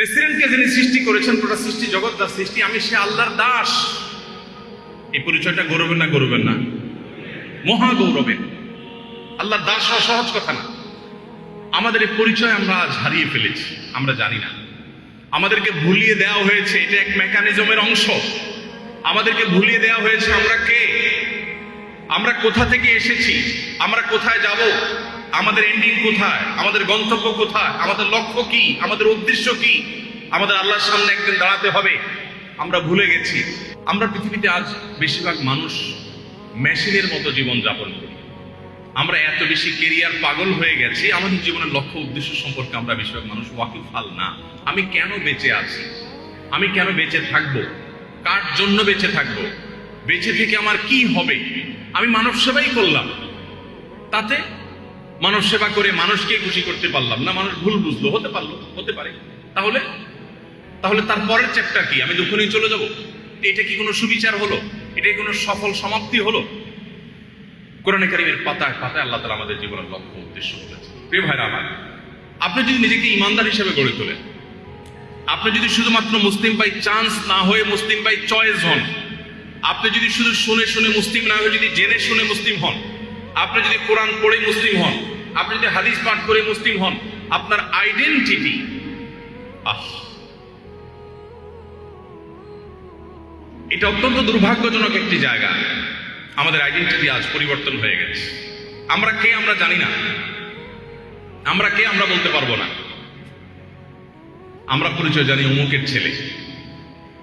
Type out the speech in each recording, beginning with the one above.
প্রেসিডেন্টকে যিনি সৃষ্টি করেছেন পুরো সৃষ্টি জগৎ তার সৃষ্টি। আমি সে আল্লাহর দাস। এই পরিচয়টা গৌরবের না গৌরবের না? মহা গৌরবের আল্লাহর দাস হওয়া সহজ কথা না। আমাদের এই পরিচয় আমরা আজ হারিয়ে ফেলেছি, আমরা জানি না। আমাদেরকে ভুলিয়ে দেওয়া হয়েছে, এটা এক মেকানিজমের অংশ। আমাদেরকে ভুলিয়ে দেওয়া হয়েছে, আমরা কে? আমরা কোথা থেকে এসেছি? আমরা কোথায় যাব? আমাদের এন্ডিং কোথায়? আমাদের গন্তব্য কোথায়? আমাদের লক্ষ্য কি? আমাদের উদ্দেশ্য কি? আমাদের আল্লাহর সামনে একদিন দাঁড়াতে হবে। আমরা ভুলে গেছি। আমরা পৃথিবীতে আজ বেশিরভাগ মানুষ মেশিনের মতো জীবন যাপন করি। আমরা এত বেশি কেরিয়ার পাগল হয়ে গেছি, আমাদের জীবনের লক্ষ্য, উদ্দেশ্য সম্পর্কে আমরা বেশিরভাগ মানুষ ওয়াকিফাল না। আমি কেন বেঁচে আছি? আমি কেন বেঁচে থাকব? কার জন্য বেঁচে থাকব? বেঁচে থেকে আমার কি হবে? আমি মানব সেবাই করলাম। তাতে মানব সেবা করে মানুষকে খুশি করতে পারলাম না, মানুষ ভুল বুঝলো, হতে পারল, হতে পারে। তাহলে? তাহলে তার পরের চ্যাপ্টার কি? আমি দুঃখ নিয়ে চলে যাব? এটা কি কোনো সুবিচার হলো? এটা কোনো সফল সমাপ্তি হলো? কোরআন কারিমের পাতায় পাতায় আল্লাহ তালা আমাদের জীবনের লক্ষ্য উদ্দেশ্য বলেছে প্রিয় ভাইরা আমার, আপনি যদি নিজেকে ইমানদার হিসেবে গড়ে তোলেন, আপনি যদি শুধুমাত্র মুসলিম বাই চান্স না হয়ে মুসলিম বাই চয়েস হন, আপনি যদি শুধু শুনে শুনে মুসলিম না হয়ে যদি জেনে শুনে মুসলিম হন আপনি যদি কোরআন পড়ে মুসলিম হন, আপনি যদি হাদিস পাঠ করে মুসলিম হন, আপনার আইডেন্টিটি আহ। এটা অত্যন্ত দুর্ভাগ্যজনক একটি জায়গা। আমাদের আইডেন্টিটি আজ পরিবর্তন হয়ে গেছে। আমরা কে আমরা জানি না। আমরা কে আমরা বলতে পারব না। আমরা পরিচয় জানি অমুকের ছেলে।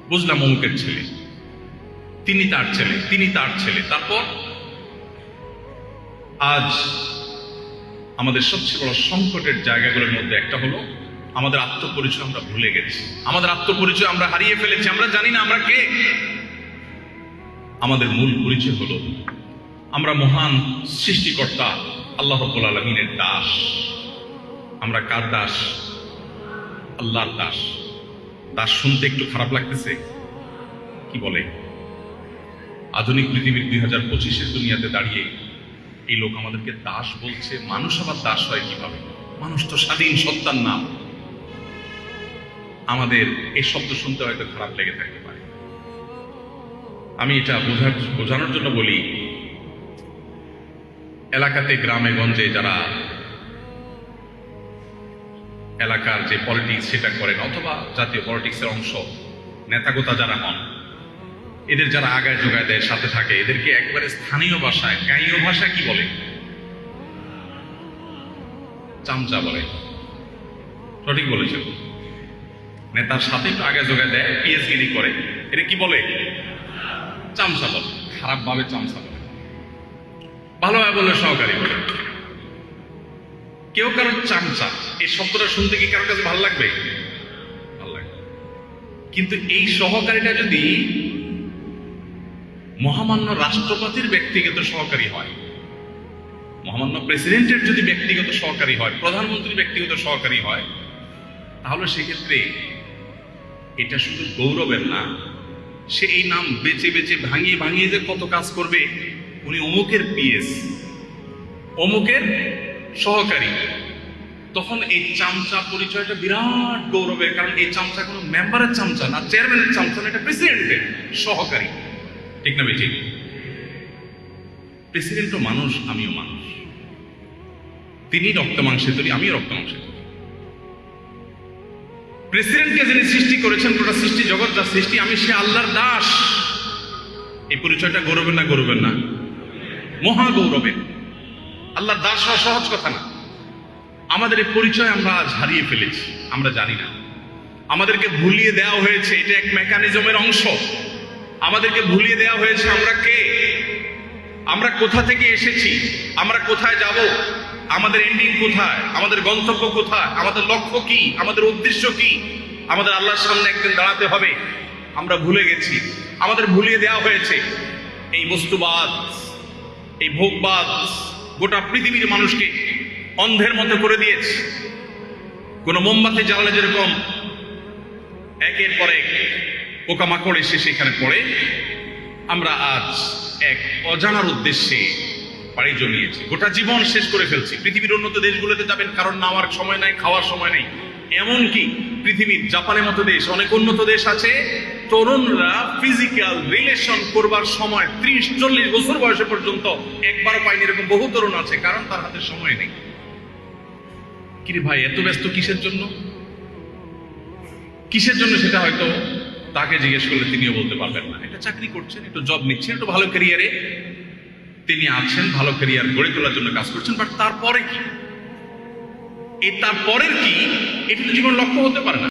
বুঝলাম অমুকের ছেলে। তিনি তার ছেলে, তিনি তার ছেলে। তারপর আজ আমাদের সবচেয়ে বড় সংকটের জায়গাগুলোর মধ্যে একটা হলো আমাদের আত্মপরিচয় আমরা ভুলে গেছি। আমাদের আত্মপরিচয় আমরা হারিয়ে ফেলেছি। আমরা জানি না আমরা কে। আমাদের মূল পরিচয় হলো আমরা মহান সৃষ্টিকর্তা আল্লাহ আলমিনের দাস। আমরা কার দাস? আল্লাহর দাস। দাস শুনতে একটু খারাপ লাগতেছে। কি বলে? আধুনিক পৃথিবীর দুই হাজার পঁচিশের দুনিয়াতে দাঁড়িয়ে এই লোক আমাদেরকে দাস বলছে, মানুষ আবার দাস হয় কীভাবে? মানুষ তো স্বাধীন সত্তার নাম। আমাদের এই শব্দ শুনতে হয়তো খারাপ লেগে থাকতে পারে। আমি এটা বোঝার, বোঝানোর জন্য বলি, এলাকাতে, গ্রামে, গঞ্জে যারা এলাকার যে পলিটিক্স সেটা করেন, অথবা জাতীয় পলিটিক্সের অংশ, নেতাগোতা যারা হন এদের যারা আগায় যোগায় দেয়, সাথে থাকে, এদেরকে একেবারে স্থানীয় ভাষায়, গাইয় ভাষা কি বলে? চামচা বলে। সঠিক বলেছেন। নেতার সাথে একটু আগে যোগায় দেয়, পিএসগিরি করে। এটা কি বলে? চামচা বলে। খারাপ ভাবে চামচা বলে। ভালোভাবে বলে সহকারী বলে। কেউ কারোর চামচা, এই শব্দটা শুনতে কি কারোর কাছে ভালো লাগবে? ভালো লাগবে। কিন্তু এই সহকারীটা যদি মহামান্য রাষ্ট্রপতির ব্যক্তিগত সহকারী হয়। মহামান্য প্রেসিডেন্টের যদি ব্যক্তিগত সহকারী হয়, প্রধানমন্ত্রীর ব্যক্তিগত সহকারী হয়, তাহলে সেক্ষেত্রে এটা শুধু গৌরবের না, সে এই নাম বেচে বেচে ভাঙিয়ে ভাঙিয়ে যে কত কাজ করবে, উনি অমুকের পিএস, অমুকের সহকারী। তখন এই চামচা পরিচয়টা বিরাট গৌরবের, কারণ এই চামচা কোনো মেম্বারের চামচা না, চেয়ারম্যানের চামচা না, এটা প্রেসিডেন্টের সহকারী। ঠিক না বেঠিক? প্রেসিডেন্টও মানুষ, আমিও মানুষ। তিনি রক্ত মাংসে তৈরি, আমিও রক্ত মাংসে তৈরি। প্রেসিডেন্টকে যিনি সৃষ্টি করেছেন পুরো সৃষ্টি জগৎ, যার সৃষ্টি আমি, সে আল্লাহর দাস। এই পরিচয়টা গৌরবের না গৌরবের না? মহা গৌরবের। আল্লাহর দাস হওয়া সহজ কথা না। আমাদের এই পরিচয় আমরা আজ হারিয়ে ফেলেছি, আমরা জানি না। আমাদেরকে ভুলিয়ে দেওয়া হয়েছে, এটা এক মেকানিজমের অংশ। আমাদেরকে ভুলিয়ে দেওয়া হয়েছে, আমরা কে? আমরা কোথা থেকে এসেছি? আমরা কোথায় যাব? আমাদের এন্ডিং কোথায়? আমাদের গন্তব্য কোথায়? আমাদের লক্ষ্য কি? আমাদের উদ্দেশ্য কি? আমাদের আল্লাহর সামনে একদিন দাঁড়াতে হবে। আমরা ভুলে গেছি। আমাদের ভুলিয়ে দেওয়া হয়েছে। এই বস্তুবাদ, এই ভোগবাদ গোটা পৃথিবীর মানুষকে অন্ধের মতো করে দিয়েছে। কোনো মোমবাতি জ্বালালে যেরকম একের পর এক পোকামাকড় এসে সেখানে পড়ে। আমরা আজ এক অজানার উদ্দেশ্যে পাড়ি জমিয়েছি। গোটা জীবন শেষ করে ফেলছি। পৃথিবীর উন্নত দেশগুলোতে যাবেন, কারণ নামার সময় নাই, খাওয়ার সময় নেই। এমনকি পৃথিবীর জাপানের মতো দেশ, অনেক উন্নত দেশ আছে, তরুণরা ফিজিক্যাল রিলেশন করবার সময় ত্রিশ, চল্লিশ বছর বয়সে পর্যন্ত একবারও পায়নি, এরকম বহু তরুণ আছে, কারণ তার হাতে সময় নেই। কিরে ভাই, এত ব্যস্ত কিসের জন্য? কিসের জন্য সেটা হয়তো তাকে জিজ্ঞেস করলে তিনিও বলতে পারবেন না। এটা চাকরি করছেন, একটু জব নিচ্ছেন, একটু ভালো ক্যারিয়ারে তিনি আছেন, ভালো ক্যারিয়ার গড়ে তোলার জন্য কাজ করছেন বাট তারপরে কি? এ তারপরের কি? এটা তো জীবন লক্ষ্য হতে পারে না।